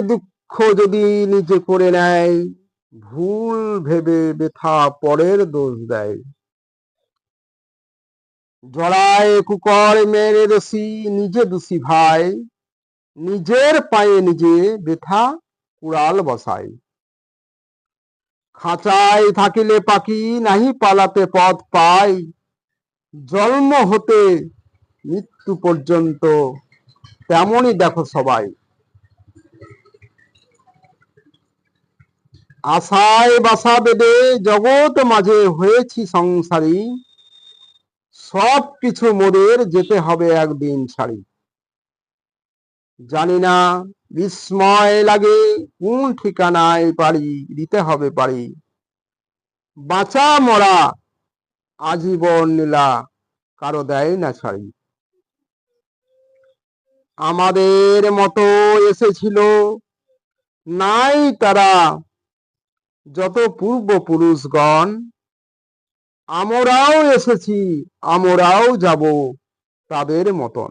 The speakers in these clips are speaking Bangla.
দুঃখ যদি নিজে করে নেয়, ভুল ভেবে ব্যথা পরের দোষ দেয়। জড়ায় কুকর মেরে দোষী, নিজে দোষী ভাই, নিজের পায়ে নিজে ব্যথা কুড়াল বসায়। খাঁচায় থাকিলে পাখি নাহি পালাতে পথ পাই জন্ম হতে মৃত্যু পর্যন্ত তেমনই দেখো সবাই। আশায় বাসা বেঁধে জগৎ মাঝে হয়েছি সংসারী। সব কিছু মোদের যেতে হবে একদিন ছাড়ি জানি না, বিস্ময় লাগে, কোন ঠিকানায় পারি, দিতে হবে পারি। বাঁচা মরা, আজীবন নীলা কারও দেয় না ছাড়ি আমাদের মতো এসেছিল, নাই তারা যত পূর্বপুরুষগণ, আমরাও এসেছি, আমরাও যাব তাদের মতন।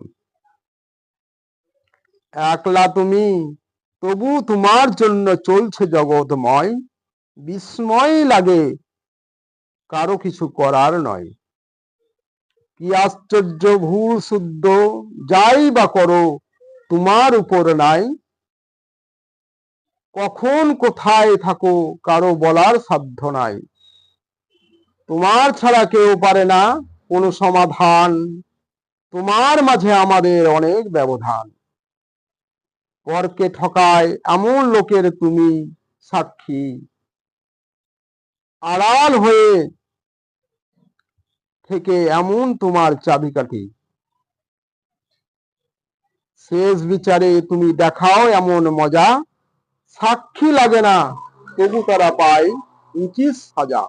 একলা তুমি, তবু তোমার জন্য চলছে জগৎময়, বিস্ময় লাগে, কারও কিছু করার নয়। কি আশ্চর্য ভুল শুদ্ধ, যাই বা করো, তোমার উপর নাই কখন কোথায় থাকো, কারও বলার সাধ্য নাই। তোমার ছাড়া কেউ পারে না কোনো সমাধান। তোমার মাঝে আমাদের অনেক ব্যবধান। পরকে ঠকায় এমন লোকের তুমি সাক্ষী। আড়াল হয়ে থেকে এমন তোমার চাবিকাঠি। শেষ বিচারে তুমি দেখাও এমন মজা। সাক্ষী লাগে না তবু তারা পায় উচিত সাজা।